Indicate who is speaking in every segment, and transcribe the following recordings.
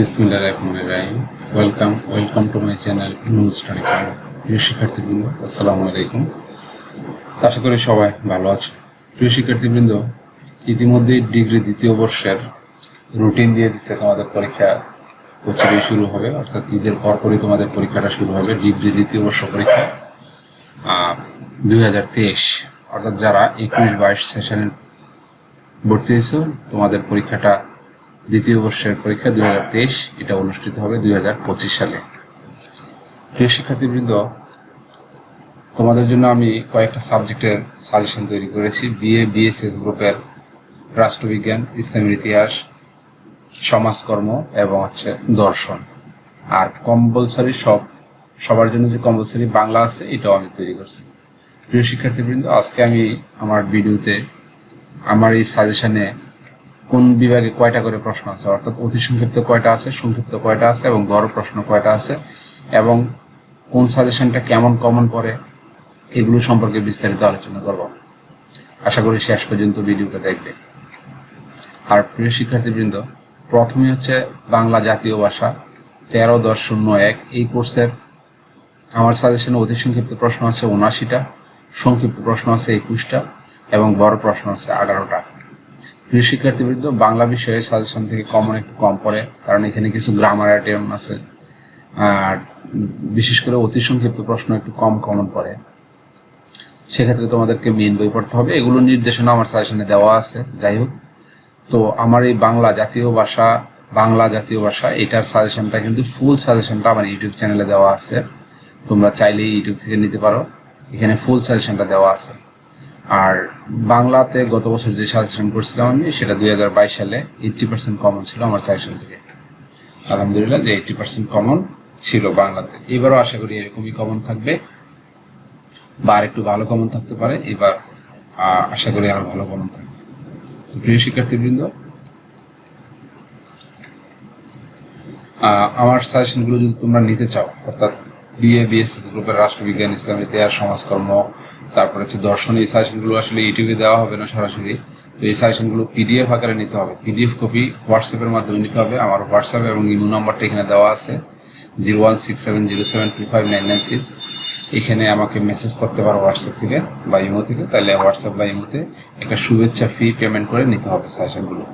Speaker 1: বিসমিল্লাহ রহমান রাহিম। Welcome welcome to my channel news study channel প্রিয় শিক্ষার্থীবৃন্দ, আসসালামু আলাইকুম। আশা করি সবাই ভালো আছে প্রিয় শিক্ষার্থীবৃন্দ ইতিমধ্যে ডিগ্রি দ্বিতীয় বর্ষের রুটিন দিয়ে দিচ্ছে তোমাদের পরীক্ষা। প্রচুরই শুরু হবে, অর্থাৎ ঈদের পরপরই তোমাদের পরীক্ষাটা শুরু হবে, ডিগ্রি দ্বিতীয় বর্ষ পরীক্ষা। দুই হাজার তেইশ, অর্থাৎ যারা একুশ বাইশ সেশনে ভর্তি হয়েছো, তোমাদের পরীক্ষাটা দ্বিতীয় বর্ষের পরীক্ষা দুই হাজার তেইশ, এটা অনুষ্ঠিত হবে দুই হাজার পঁচিশ সালে। প্রিয় শিক্ষার্থীবৃন্দ, তোমাদের জন্য আমি কয়েকটা সাবজেক্টের সাজেশন তৈরি করেছি। বিএ, বিএসএস গ্রুপের রাষ্ট্রবিজ্ঞান, ইসলামের ইতিহাস, সমাজকর্ম এবং হচ্ছে দর্শন। আর কম্পালসারি সব, সবার জন্য যে কম্পালসারি বাংলা আছে, এটাও আমি তৈরি করছি। প্রিয় শিক্ষার্থীবৃন্দ, আজকে আমি আমার ভিডিওতে আমার এই সাজেশনে কোন বিভাগে কয়টা করে প্রশ্ন আছে? অর্থাৎ অতি সংক্ষিপ্ত কয়টা আছে, সংক্ষিপ্ত কয়টা আছে এবং গড় প্রশ্ন কয়টা আছে? এবং কোন সাজেশনটা কেমন কমন পড়ে? এগুলো সম্পর্কে বিস্তারিত আলোচনা করব। আশা করি শেষ পর্যন্ত ভিডিওটা দেখবে। আর প্রিয় শিক্ষার্থীবৃন্দ, প্রথমে হচ্ছে বাংলা জাতীয় ভাষা, তেরো দশ শূন্য এক। এই কোর্সের আমার সাজেশনে অতি সংক্ষিপ্ত প্রশ্ন আছে উনআশিটা, সংক্ষিপ্ত প্রশ্ন আছে একুশটা এবং বড় প্রশ্ন আছে আঠারোটা। প্রিয় শিক্ষার্থীবৃন্দ বাংলা বিষয়ে সাজেশন থেকে কমন একটু কম পড়ে, কারণ এখানে কিছু গ্রামার আইটেম আছে। আর বিশেষ করে অতি সংক্ষিপ্ত প্রশ্ন একটু কম কমন পড়ে। সেক্ষেত্রে তোমাদেরকে মেন বই পড়তে হবে। এগুলো নির্দেশনা আমার সাজেশনে দেওয়া আছে, যাই হোক। তো আমার এই বাংলা জাতীয় ভাষা, বাংলা জাতীয় ভাষা, এটার সাজেশনটা কিন্তু ফুল সাজেশনটা আমার ইউটিউব চ্যানেলে দেওয়া আছে। তোমরা চাইলেই ইউটিউব থেকে নিতে পারো। এখানে ফুল সাজেশনটা দেওয়া আছে। আর বাংলাতে গত বছর যে সাজেশন করছিলাম আমি, সেটা দুই হাজার বাইশ সালে এইটটি পার্সেন্ট কমন ছিল আমার সাজেশন থেকে। আলহামদুলিল্লাহ যে এইটটি পার্সেন্ট কমন ছিল বাংলাতে। এবারও আশা করি এরকমই কমন থাকবে বা আর একটু ভালো কমন থাকতে পারে, এবার আশা করি আরও ভালো কমন থাকবে। তো প্রিয় শিক্ষার্থীবৃন্দ আমার সাজেশনগুলো যদি তোমরা নিতে চাও, অর্থাৎ বিএ বিএসএস গ্রুপের রাষ্ট্রবিজ্ঞান, ইসলাম, ইতিহাস, সমাজকর্ম তারপরে হচ্ছে দর্শন, এই সাজেশনগুলো আসলে ইউটিউবে দেওয়া হবে না সরাসরি। তো এই সাজেশনগুলো পিডিএফ আকারে নিতে হবে। পিডিএফ কপি হোয়াটসঅ্যাপের মাধ্যমে নিতে হবে। আমার হোয়াটসঅ্যাপ এবং ইমো নাম্বারটা এখানে দেওয়া আছে। Zero one six seven zero seven two five nine nine six এখানে আমাকে মেসেজ করতে পারো হোয়াটসঅ্যাপ থেকে বা ইমো থেকে। তাহলে হোয়াটসঅ্যাপ বা ইমোতে একটা শুভেচ্ছা ফি পেমেন্ট করে নিতে হবে সাজেশনগুলো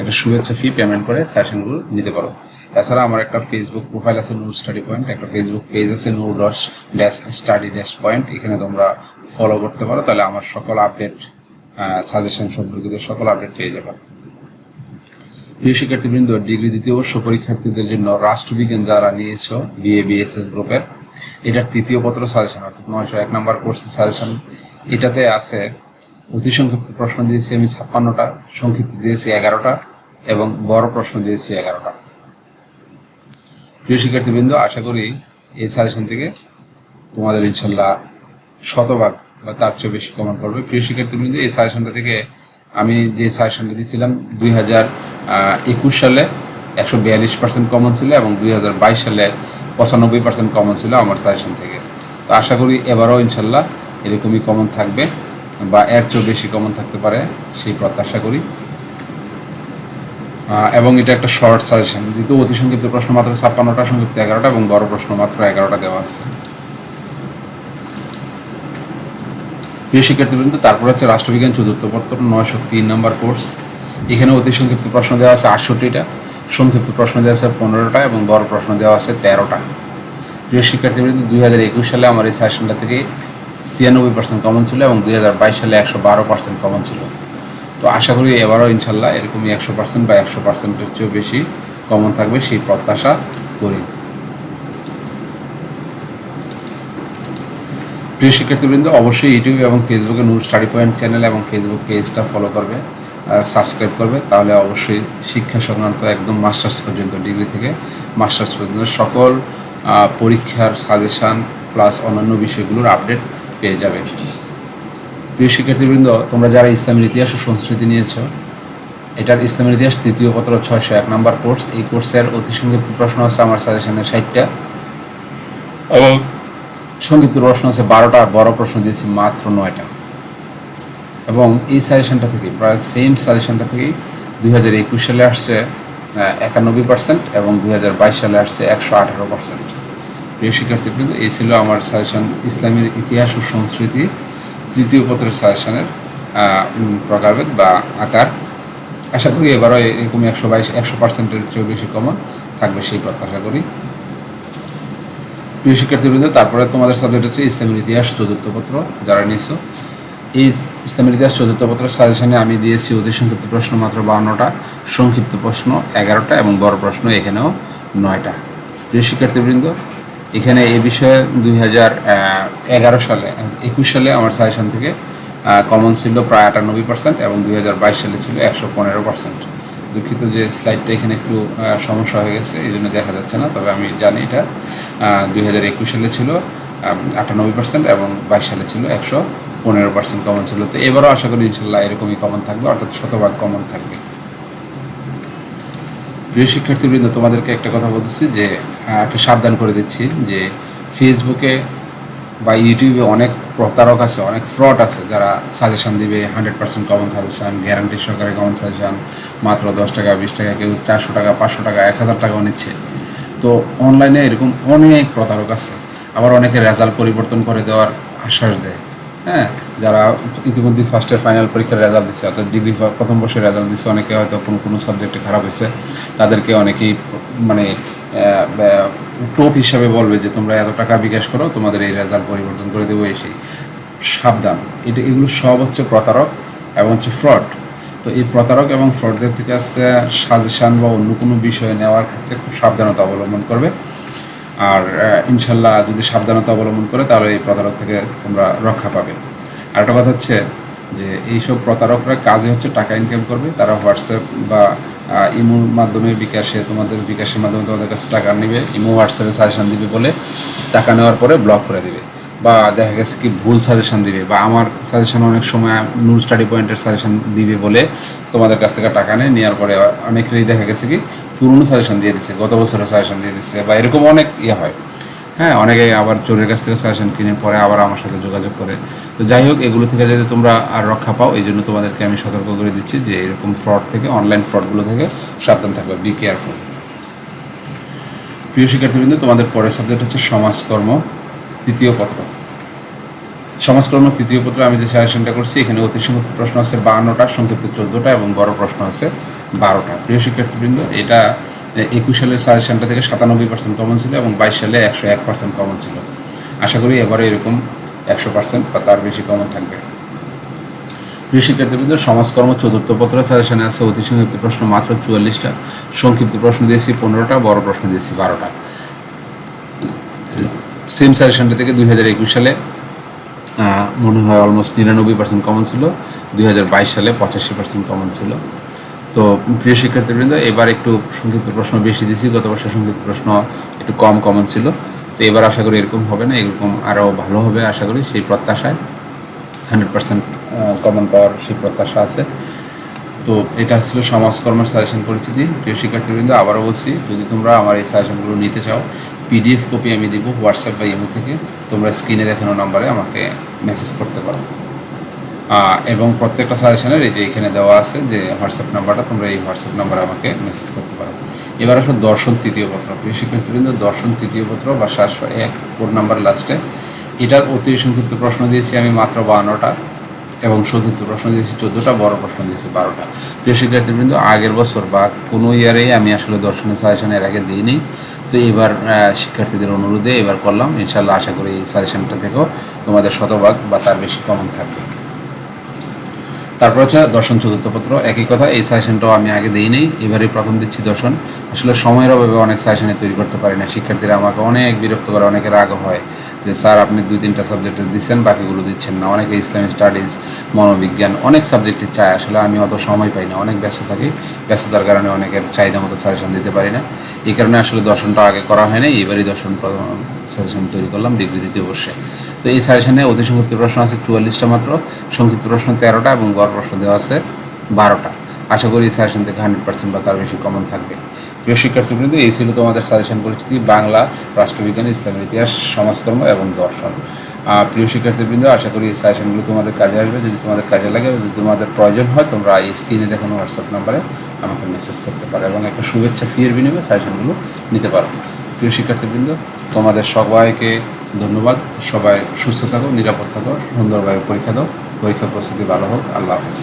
Speaker 1: একটা শুভেচ্ছা ফি পেমেন্ট করে সাজেশনগুলো নিতে পারো। তাছাড়া আমার একটা ফেসবুক প্রোফাইল আছে নূর স্টাডি পয়েন্ট একটা ফেসবুক পেজ আছে Noor dots dash study dash point এখানে তোমরা ফলো করতে পারো, তাহলে আমার সকল আপডেট সাজেশন সম্পর্কিত সকল আপডেট পেয়ে যাবে। প্রিয় শিক্ষার্থীবৃন্দ, ডিগ্রি দ্বিতীয় বর্ষ পরীক্ষার্থীদের জন্য রাষ্ট্রবিজ্ঞান যারা নিয়েছ বিএ বিএসএস গ্রুপের এটার তৃতীয় পত্র সাজেশন অর্থাৎ নয়শো এক নম্বর কোর্সের সাজেশন এটাতে আছে, অতি সংক্ষিপ্ত প্রশ্ন দিয়েছি আমি ছাপ্পান্নটা, সংক্ষিপ্ত দিয়েছি এগারোটা, এবং বড় প্রশ্ন দিয়েছি এগারোটা। প্রিয় শিক্ষার্থীবৃন্দ, আশা করি এই সাজেশন থেকে তোমাদের ইনশাল্লাহ শতভাগ বা তার চেয়ে বেশি কমন করবে প্রিয় শিক্ষার্থীবৃন্দ, এই সাজেশনটা থেকে আমি যে সাজেশনটা দিয়েছিলাম দুই হাজার একুশ সালে একশো বিয়াল্লিশ পার্সেন্ট কমন ছিল এবং দুই হাজার বাইশ সালে পঁচানব্বই পার্সেন্ট কমন ছিল আমার সাজেশন থেকে। তো আশা করি এবারও ইনশাল্লাহ এরকমই কমন থাকবে বা এর চেয়েও বেশি কমন থাকতে পারে সেই প্রত্যাশা করি। এবং এটা একটা শর্ট সাজেশন যেহেতু অতি সংক্ষিপ্ত প্রশ্ন মাত্র ছাপ্পান্নটা, সংক্ষিপ্ত এগারোটা এবং বড় প্রশ্ন মাত্র এগারোটা দেওয়া আছে। প্রিয় শিক্ষার্থীবৃন্দ, তারপর হচ্ছে রাষ্ট্রবিজ্ঞান চতুর্থ পত্র নয়শো তিন নম্বর কোর্স এখানে অতি সংক্ষিপ্ত প্রশ্ন দেওয়া আছে আটষট্টিটা, সংক্ষিপ্ত প্রশ্ন দেওয়া আছে পনেরোটা এবং বড় প্রশ্ন দেওয়া আছে তেরোটা। প্রিয় শিক্ষার্থীবৃন্দ, দুই হাজার একুশ সালে আমার এই সেশনটা থেকে ছিয়ানব্বই পার্সেন্ট কমন ছিল এবং দুই হাজার বাইশ সালে একশো বারো পার্সেন্ট কমন ছিল। তো আশা করি এবারও ইনশাল্লাহ এরকমই একশো পার্সেন্ট বা একশো পার্সেন্টের চেয়েও বেশি কমন থাকবে সেই প্রত্যাশা করি। প্রিয় শিক্ষার্থীবৃন্দ, অবশ্যই ইউটিউব এবং ফেসবুকে নূর স্টাডি পয়েন্ট চ্যানেল এবং ফেসবুক পেজটা ফলো করবে আর সাবস্ক্রাইব করবে, তাহলে অবশ্যই শিক্ষা সংক্রান্ত একদম মাস্টার্স পর্যন্ত ডিগ্রি থেকে মাস্টার্স পর্যন্ত সকল পরীক্ষার সাজেশান প্লাস অন্যান্য বিষয়গুলোর আপডেট পেয়ে যাবে। প্রিয় শিক্ষার্থীবৃন্দ তোমরা যারা ইসলামের ইতিহাস ও সংস্কৃতি নিয়েছ এটার ইসলামের ইতিহাস তৃতীয় পত্র ছয়শো এক নম্বর কোর্স। এই কোর্সের অতি সংক্ষিপ্ত প্রশ্ন আছে আমার সাজেশনের ষাটটা। এবং সংক্ষিপ্ত প্রশ্ন আছে বারোটা বড় প্রশ্ন দিয়েছি মাত্র নয়টা। এবং এই সাজেশনটা থেকে প্রায় সেম সাজেশনটা থেকেই দুই হাজার একুশ সালে আসছে একানব্বই পার্সেন্ট এবং দুই হাজার বাইশ সালে আসছে একশো আঠারো পার্সেন্ট প্রিয় শিক্ষার্থীবৃন্দ এই ছিল আমার সাজেশন ইসলামের ইতিহাস ও সংস্কৃতি। তৃতীয় পত্রের সাজেশনের প্রকারভেদ বা আকার। আশা করি এবারও এরকম একশো বাইশ, একশো পার্সেন্টের চেয়েও বেশি কমন থাকবে সেই প্রত্যাশা করি। প্রিয় শিক্ষার্থীবৃন্দ, তারপরে তোমাদের সাবজেক্ট হচ্ছে ইসলামের ইতিহাস চতুর্থ পত্র, যারা নিয়েছো। এই ইসলামের ইতিহাস চতুর্থ পত্রের সাজেশনে আমি দিয়েছি অতি সংক্ষিপ্ত প্রশ্ন মাত্র বাউন্নটা সংক্ষিপ্ত প্রশ্ন এগারোটা এবং বড় প্রশ্ন এখানেও নয়টা। প্রিয় শিক্ষার্থীবৃন্দ এখানে এ বিষয়ে দুই হাজার এগারো সালে, একুশ সালে আমার সাজেশন থেকে কমন ছিল প্রায় আটানব্বই পার্সেন্ট এবং দুই হাজার বাইশ সালে ছিল একশো পনেরো পার্সেন্ট দুঃখিত যে স্লাইডটা এখানে একটু সমস্যা হয়ে গেছে এই জন্য দেখা যাচ্ছে না, তবে আমি জানি এটা দুই হাজার একুশ সালে ছিল আটানব্বই পার্সেন্ট এবং বাইশ সালে ছিল একশো পনেরো পার্সেন্ট কমন ছিল। তো এবারও আশা করি ইনশাল্লাহ এরকমই কমন থাকবে, অর্থাৎ শতভাগ কমন থাকবে। প্রিয় শিক্ষার্থীবৃন্দ, তোমাদেরকে একটা কথা বলতেছি যে একটা সাবধান করে দিচ্ছি যে ফেসবুকে বা ইউটিউবে অনেক প্রতারক আছে, অনেক ফ্রড আছে যারা সাজেশন দিবে hundred percent common suggestion guarantee সহকারে কমন সাজেশন মাত্র দশ টাকা, বিশ টাকা, কেউ চারশো টাকা, পাঁচশো টাকা, এক হাজার টাকাও নিচ্ছে। তো অনলাইনে এরকম অনেক প্রতারক আছে, আবার অনেকে রেজাল্ট পরিবর্তন করে দেওয়ার আশ্বাস দেয়। হ্যাঁ যারা ইতিমধ্যে ফার্স্টের ফাইনাল পরীক্ষার রেজাল্ট দিচ্ছে অর্থাৎ ডিগ্রি প্রথম বর্ষের রেজাল্ট দিচ্ছে অনেকে হয়তো কোনো কোনো সাবজেক্টে খারাপ হয়েছে। তাদেরকে অনেকেই মানে টোপ হিসাবে বলবে যে, তোমরা এত টাকা বিকাশ করো, তোমাদের এই রেজাল্ট পরিবর্তন করে দেবো এই সেই। সাবধান। এটা, এগুলো সব হচ্ছে প্রতারক এবং হচ্ছে ফ্রড তো এই প্রতারক এবং ফ্রডদের থেকে আজকে সাজেশান বা অন্য কোনো বিষয় নেওয়ার ক্ষেত্রে খুব সাবধানতা অবলম্বন করবে। আর ইনশাল্লাহ যদি সাবধানতা অবলম্বন করে, তাহলে এই প্রতারক থেকে তোমরা রক্ষা পাবে। আর একটা কথা হচ্ছে যে, এইসব প্রতারকরা কাজে হচ্ছে টাকা ইনকাম করবে। তারা হোয়াটসঅ্যাপ বা ইমোর মাধ্যমে বিকাশে, তোমাদের বিকাশের মাধ্যমে তোমাদের কাছে টাকা নেবে, ইমো হোয়াটসঅ্যাপে সাজেশান দিবে বলে টাকা নেওয়ার পরে ব্লক করে দিবে। বা দেখা গেছে কি ভুল সাজেশন দিবে, বা আমার সাজেশন অনেক সময় নূর স্টাডি পয়েন্টের সাজেশন দিবে বলে তোমাদের কাছ থেকে টাকা নেয়, নেওয়ার পরে অনেকেরই দেখা গেছে কি পুরনো সাজেশন দিয়ে দিচ্ছে, গত বছরের সাজেশন দিয়ে দিচ্ছে, বা এরকম অনেক ইয়ে হয়। হ্যাঁ অনেকে আবার চোরের কাছ থেকে সাজেশন কিনে পরে আবার আমার সাথে যোগাযোগ করে। তো যাই হোক, এগুলো থেকে যাতে তোমরা আর রক্ষা পাও, এই জন্য তোমাদেরকে আমি সতর্ক করে দিচ্ছি যে এরকম ফ্রড থেকে অনলাইন ফ্রডগুলো থেকে সাবধান থাকবে বি কেয়ারফুল প্রিয় শিক্ষার্থীবৃন্দ, তোমাদের পরের সাবজেক্ট হচ্ছে সমাজকর্ম, তৃতীয় পত্র। সমাজকর্ম তৃতীয় পত্র আমি যে সাজেশনটা করছি, এখানে অতি সংক্ষিপ্ত প্রশ্ন আছে বাহান্নটা সংক্ষিপ্ত চোদ্দোটা এবং বড় প্রশ্ন আছে বারোটা। প্রিয় শিক্ষার্থীবৃন্দ, এটা একুশ সালের সাজেশনটা থেকে সাতানব্বই পার্সেন্ট কমন ছিল এবং বাইশ সালে একশো এক পার্সেন্ট কমন ছিল। আশা করি এবারে এরকম একশো পার্সেন্ট বা তার বেশি কমন থাকবে। প্রিয় শিক্ষার্থীবৃন্দ সমাজকর্ম চতুর্থ পত্র সাজেশনে আছে অতি সংক্ষিপ্ত প্রশ্ন মাত্র চুয়াল্লিশটা। সংক্ষিপ্ত প্রশ্ন দিয়েছি পনেরোটা, বড় প্রশ্ন দিয়েছি বারোটা। সেম সাজেশনটা থেকে দুই হাজার একুশ সালে মনে হয় অলমোস্ট নিরানব্বই পার্সেন্ট কমন ছিল, দুই হাজার বাইশ সালে পঁচাশি পার্সেন্ট কমন ছিল। তো প্রিয় শিক্ষার্থীবৃন্দ, এবার একটু সংক্ষিপ্ত প্রশ্ন বেশি দিয়েছি গত বছর সংক্ষিপ্ত প্রশ্ন একটু কম কমন ছিল। তো এবার আশা করি এরকম হবে না, এরকম আরও ভালো হবে আশা করি, সেই প্রত্যাশায় হান্ড্রেড পার্সেন্ট কমন পাওয়ার সেই প্রত্যাশা আছে। তো এটা ছিল সমাজকর্মের সাজেশন পরিচিতি। প্রিয় শিক্ষার্থীবৃন্দ, আবারও বলছি, যদি তোমরা আমার এই সাজেশনগুলো নিতে চাও পিডিএফ কপি আমি দিব হোয়াটসঅ্যাপ বা ইমো থেকে। তোমরা স্ক্রিনে দেখানো নাম্বারে আমাকে মেসেজ করতে পারো। এবং প্রত্যেকটা সাজেশনের এই যে এখানে দেওয়া আছে যে হোয়াটসঅ্যাপ নাম্বারটা তোমরা এই হোয়াটসঅ্যাপ নাম্বারে আমাকে মেসেজ করতে পারো। এবার আসলে দর্শন তৃতীয় পত্র। প্রিয় শিক্ষার্থীবৃন্দ, দর্শন তৃতীয় পত্র বা সাতশো এক কোড নাম্বার লাস্টে এটার অতি সংক্ষিপ্ত প্রশ্ন দিয়েছি আমি মাত্র বাহান্নটা এবং সংক্ষিপ্ত প্রশ্ন দিয়েছি চোদ্দোটা, বড় প্রশ্ন দিয়েছি বারোটা। প্রিয় শিক্ষার্থীবৃন্দ, আগের বছর বা কোনো ইয়ারেই আমি আসলে দর্শনের সাজেশন এর আগে দিইনি। তো এবার শিক্ষার্থীদের অনুরোধে এবার করলাম। ইনশাল্লাহ আশা করি এই সাজেশনটা থেকেও তোমাদের শতভাগ বা তার বেশি কমন থাকবে। তারপর হচ্ছে দর্শন চতুর্থ পত্র। একই কথা, এই সাজেশনটাও আমি আগে দিই নেই এবারে প্রথম দিচ্ছি দর্শন। আসলে সময়ের অভাবে অনেক সাজেশনে তৈরি করতে পারি না। শিক্ষার্থীরা আমাকে অনেক বিরক্ত করে অনেকের রাগ হয়। যে স্যার আপনি দুই তিনটা সাবজেক্টে দিচ্ছেন, বাকিগুলো দিচ্ছেন না। অনেকে ইসলামিক স্টাডিজ মনোবিজ্ঞান, অনেক সাবজেক্টে চায়। আসলে আমি অত সময় পাই না। অনেক ব্যস্ত থাকি। ব্যস্ততার কারণে অনেকের চাহিদা মতো সাজেশন দিতে পারি না। এই কারণে আসলে দর্শনটা আগে করা হয় না এবারই দর্শন সাজেশন তৈরি করলাম ডিগ্রি দ্বিতীয় অবশ্যই তো এই সাজেশনে অতি সংক্ষিপ্ত প্রশ্ন আছে চুয়াল্লিশটা মাত্র। সংক্ষিপ্ত প্রশ্ন তেরোটা এবং গড় প্রশ্ন দেওয়া আছে বারোটা। আশা করি এই সাজেশন থেকে হান্ড্রেড পার্সেন্ট বা তার বেশি কমন থাকবে। প্রিয় শিক্ষার্থীবৃন্দ, এই ছিল তোমাদের সাজেশন পরিচিতি, বাংলা, রাষ্ট্রবিজ্ঞান, ইসলামের ইতিহাস, সমাজকর্ম এবং দর্শন। প্রিয় শিক্ষার্থীবৃন্দ, আশা করি এই সাজেশনগুলো তোমাদের কাজে আসবে। যদি তোমাদের কাজে লাগে যদি তোমাদের প্রয়োজন হয়, তোমরা এই স্ক্রিনে দেখানো হোয়াটসঅ্যাপ নাম্বারে আমাকে মেসেজ করতে পারো এবং একটা শুভেচ্ছা ফিয়ের বিনিময়ে সাজেশনগুলো নিতে পারো। প্রিয় শিক্ষার্থীবৃন্দ, তোমাদের সবাইকে ধন্যবাদ। সবাই সুস্থ থাকো, নিরাপদ থাকো, সুন্দরভাবে পরীক্ষা দাও। পরীক্ষা প্রস্তুতি ভালো হোক। আল্লাহ হাফিজ।